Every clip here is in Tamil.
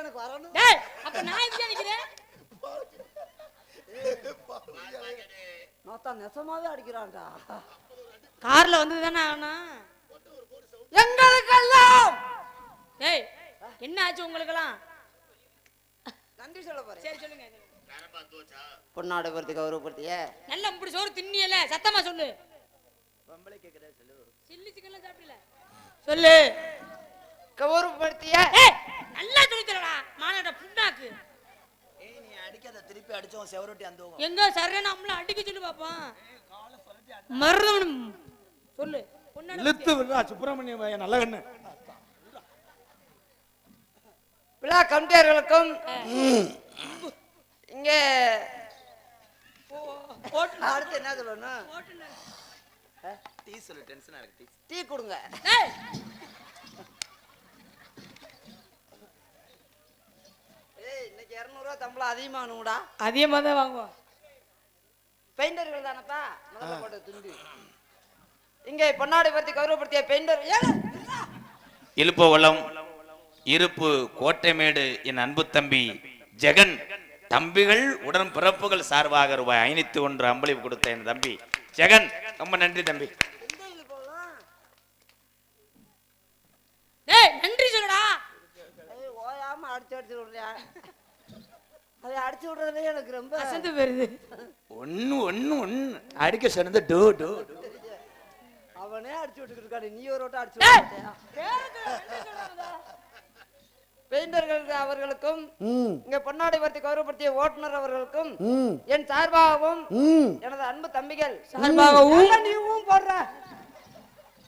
எனக்கு வரணும். டேய் அப்ப நான் எதுக்கு நிக்கிறேன் நோத்தா நெசமாவே அடிக்கிறான்டா. கார்ல வந்தது தானே ஆனா? எங்களுக்கெல்லாம்! டேய் என்ன ஆச்சு உங்களுக்கெல்லாம்? நன்றி சொல்ல போறேன். சரி சொல்லுங்க. பொன்னாடு பருத்தி கௌரவப்படுத்திய. நல்ல இப்படி சோறு தின்னியல சத்தமா சொல்லு? சில்லி சிக்கன்லாம் சாப்பிடல. சொல்லு. கௌரவப்படுத்திய. ஏய் நல்லா சொல்லி தரடா. மாநாட புண்ணாக்கு. ஏய் நீ அடிக்காத. திருப்பி அடிச்சோம் செவரொட்டி அந்த எங்க சரியான நம்மள அடிக்க சொல்லு பாப்போம் மருதவனும் சொல்லு. பொண்ணாட இழுத்து விடுறா சுப்பிரமணிய பையன் நல்ல கண்ணு. விழா கமிட்டியர்களுக்கும் இங்க அடுத்து என்ன சொல்லணும்? டீ சொல்லு டென்ஷனா இருக்கு டீ. டீ கொடுங்க. ஏய் இன்னைக்கு இரநூறுவா சம்பளம் அதிகமாகணும்டா அதிகமா தான் வாங்குவோம் பெயிண்டர்கள் தானப்பா? முதல்ல போட்ட துண்டு. இங்கே பொன்னாடி பருத்தி கௌரவப்படுத்திய பெயிண்டர். இழுப்பவளம் இருப்பு கோட்டைமேடு என் அன்பு தம்பி ஜெகன். தம்பிகள் உடன் பிறப்புகள் சார்பாக ரூபாய் ஐநூத்தி ஒன்று அம்பளிப்பு கொடுத்த என் தம்பி ஜெகன். ரொம்ப நன்றி தம்பி டேய் நன்றி சொல்லுடா ஏய், ஓயாம அடிச்சு அடிச்சு விடுறியா? அதை அடிச்சு விடுறதுலே எனக்கு ரொம்ப அசந்து போயிருது. ஒண்ணு ஒண்ணு ஒண்ணு. அடிக்க சொன்னது டோ டோ டோ. அவனே அடிச்சு விட்டுக்கிட்டு இருக்காரு நீ ஒரு ஓட்டம் அடிச்சு டேய். விட்டியா? பெயிண்டர்கள் அவர்களுக்கும் ம். இங்க பொன்னாடி பருத்தி கௌரவப்படுத்திய ஓட்டுநர் அவர்களுக்கும் ம். என் சார்பாகவும் ம். எனது அன்பு தம்பிகள் சார்பாகவும் ஏன்டா நீ ஊம் போடுற.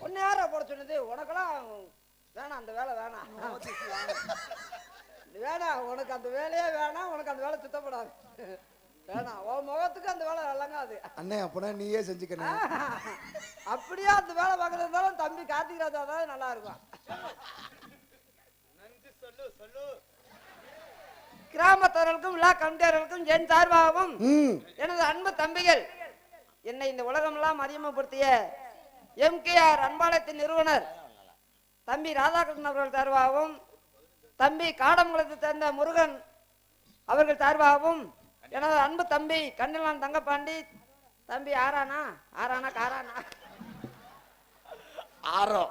உன்னை யாரா போட சொன்னது? உனக்கெல்லாம் வேணாம் அந்த வேலை வேணாம். வேணாம் உனக்கு அந்த வேலையே வேணாம் உனக்கு அந்த வேலை சுத்தப்படாது. வேணாம் உன் முகத்துக்கு அந்த வேலை நல்லங்காது அண்ணே அப்பனா நீயே செஞ்சுக்கணும் அப்படியே அந்த வேலை பார்க்கறது இருந்தாலும் தம்பி கார்த்திக் ராஜா தான் நல்லா இருக்கும் கிராமத்தவர்களுக்கும் விழா கமிட்டியாளர்களுக்கும் என் சார்பாகவும் ம். எனது அன்பு தம்பிகள் என்னை இந்த உலகமெல்லாம் அறிமுகப்படுத்திய எம்கேஆர் அன்பாலயத்தின் நிறுவனர் தம்பி ராதாகிருஷ்ணன் அவர்கள் சார்பாகவும் தம்பி காடமங்கலத்தை சேர்ந்த முருகன் அவர்கள் சார்பாகவும் எனது அன்பு தம்பி கண்ணிலான் தங்கப்பாண்டி. தம்பி ஆரானா ஆரானா காரானா? ஆறோ.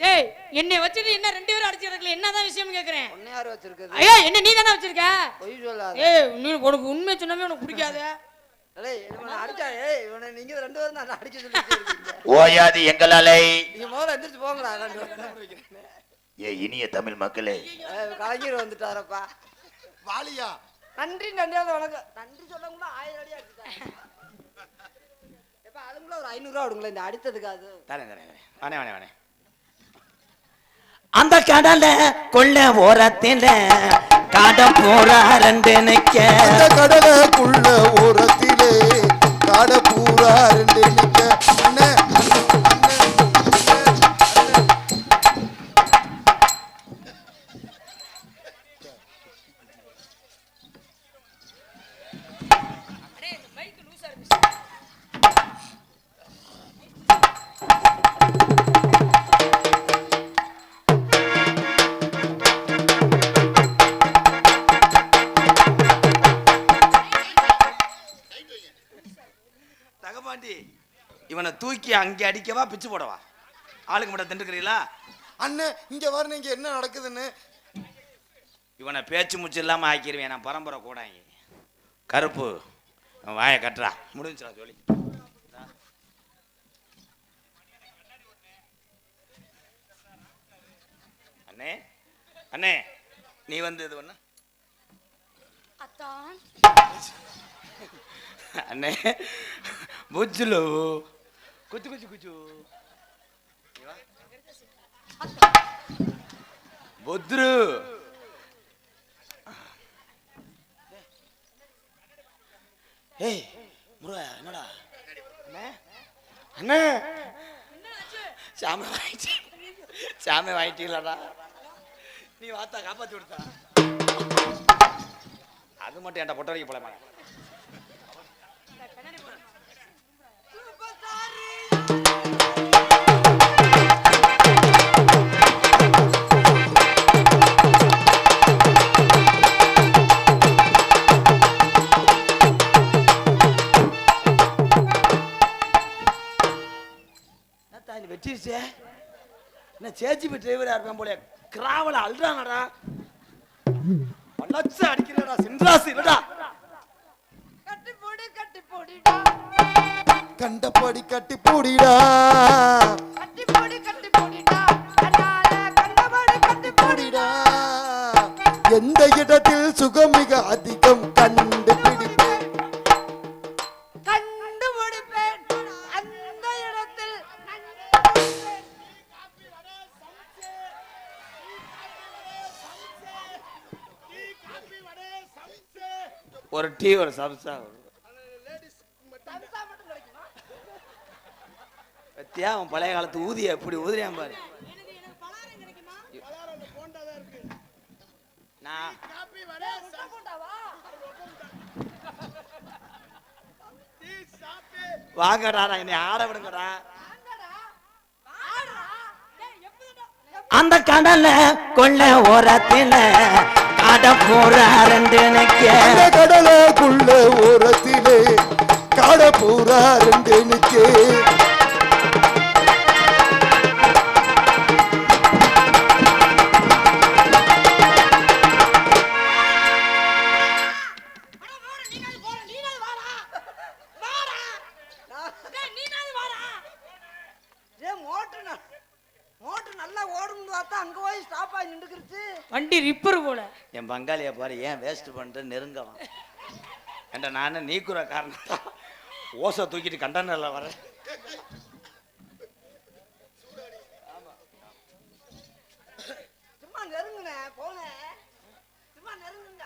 டேய் என்னை வச்சுட்டு என்ன ரெண்டு பேரும் அடிச்சு கிடக்கல என்னதான் விஷயம் கேக்குறேன்? ஒன்னே யார் வச்சிருக்குது? ஐயா என்ன நீ தானே வச்சிருக்க? பொய் சொல்லாத. ஏய் நீ உனக்கு உண்மை சொன்னாவே உனக்கு பிடிக்காத. ஓயாது எங்களாலை. ஏ இனிய தமிழ் மக்களே. கலைஞர் வந்துட்டாரப்பா. வாலியா. நன்றி நன்றியாவது வணக்கம். நன்றி சொல்லவங்கள ஆயிரம் அடி எப்ப அதுக்குள்ள ஒரு ஐநூறுரூவா விடுங்களேன் இந்த அடித்ததுக்கு அது. தரேன் தரேன். வாணே வாணே வாணே அந்த கடல கொள்ள ஓரத்தில காடம் போறா ரெண்டு நிக்க. கடலுக்குள்ள ஓரத்திலே காட ரெண்டு இவனை தூக்கி அங்கே அடிக்கவா பிச்சு போடவா? ஆளுக்கு மட்டும் திண்டுக்கிறீங்களா அண்ணன் இங்கே வரணும் இங்கே என்ன நடக்குதுன்னு. இவனை பேச்சு முச்சு இல்லாமல் ஆக்கிடுவேன் நான் பரம்பரை கூடாங்க. கருப்பு வாய கட்டுறா. முடிஞ்சிடா சொல்லி அண்ணே அண்ணே நீ வந்து இது பண்ண. அண்ணே బుజ్జులు కుచ్చు కుచ్చు కుచ్చు బొద్దురు ஏய் முருகா என்னடா அண்ணே அண்ணே சாமி வாங்கிட்டு சாமி வாங்கிட்டீங்களாடா நீ வாத்தா காப்பாத்தி விடுத்தா அது மட்டும் என்கிட்ட பொட்ட வரைக்கும் போல இங்கிலீஷே என்ன சேச்சிபி டிரைவரா இருப்பேன் போல கிராவல அல்றானடா. லட்ச அடிக்கிறடா சின்ராஸ் இல்லடா கட்டி போடு கட்டி போடிடா. கண்டபடி கட்டி பூடிடா. கட்டி போடு கட்டி போடிடா. கண்டபடி கட்டி போடிடா. பூடிடா எந்த இடத்தில் சுகம் மிக டீ ஒரு சம்சா பத்தியா அவன் பழைய காலத்து ஊதிய எப்படி ஊதியான் பாரு. நான் வாங்கடா என்னை ஆட விடுங்கடா. அந்த கடலை கொள்ள ஓரத்தில ரெண்டு நிக்க அந்த கடலுக்குள்ள ஓரத்திலே காட பூரா ரெண்டு நிக்கே ஏன் மோட்டர் ந- மோட்டர் நல்லா ஓடும்னு பார்த்தா அங்க போய் ஸ்டாப் ஆகி நின்றுக்கிருச்சு. வண்டி ரிப்பர் போல. என் பங்காளியை பாரு ஏன் வேஸ்ட் பண்ணிட்டு நெருங்கவான். ஏன்டா நானே நீக்குற காரணம் ஓசை தூக்கிட்டு கண்டனர்ல வரேன் சும்மா நெருங்குனே போனேன் சும்மா நெருங்குங்க.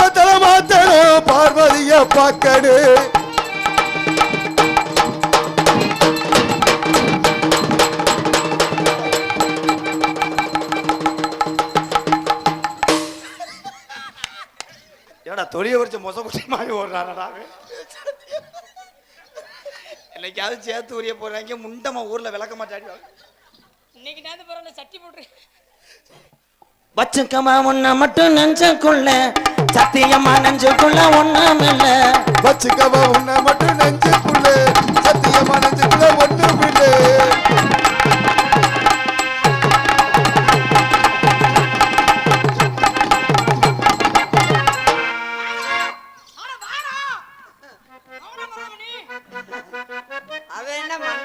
ஒத்துரு மாத்தணும் பார்வதிய ஏடா தொழிய வச்சு மொச குட்டி மாதிரி ஓடுறானடா என்னைக்காவது சேர்த்து உரிய போறாங்க முண்டமா ஊர்ல விளக்க மாட்டாடி. இன்னைக்கு நேரத்து பரவாயில்ல சட்டி போட்டு. வச்சுக்கமா உன்னை மட்டும் நெஞ்சுக்குள்ள. சத்தியமா நெஞ்சுக்குள்ள ஒண்ணும் இல்ல. வச்சுக்கவா உன்னை மட்டும் நெஞ்சுக்குள்ள.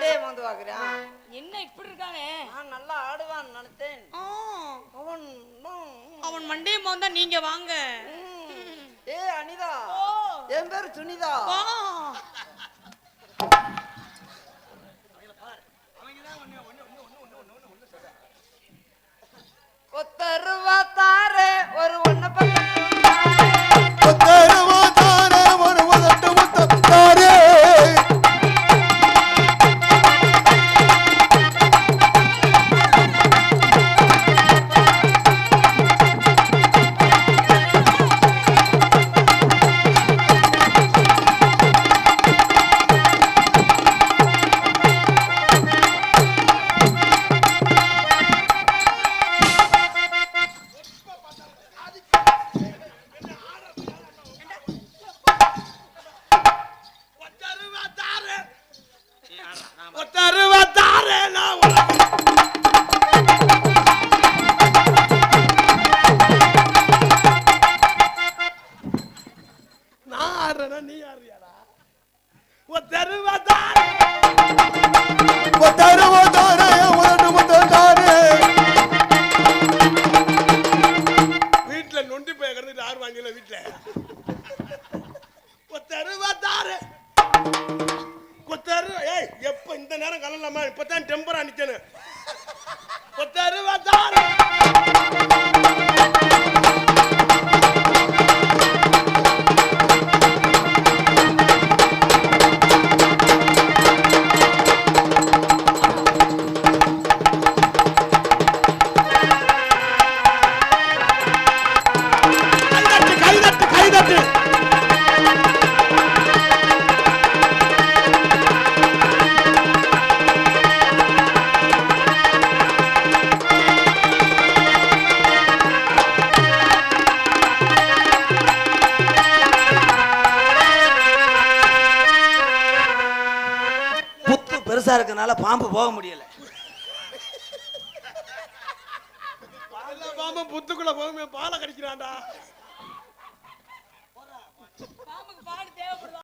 மண்டையை வந்து பாக்குறான் என்ன இப்படி இருக்கானே நான் நல்லா ஆடுவான்னு நினைத்தேன். அவன் அவன் மண்டே வந்தா நீங்க வாங்க. ஏ அனிதா. என் பேர் சுனிதா. வா. ஒத்தருவா கொத்தருவா தாரு கொத்தரு ஏய் நேரம் கலலாமா இப்பதான் டெம்பரா நிக்கணும். ஒத்தரு பெருசா இருக்கனால பாம்பு போக முடியல. பாம்பு புத்துக்குள்ள போகுமே பாலை கடிக்கிறான்டா.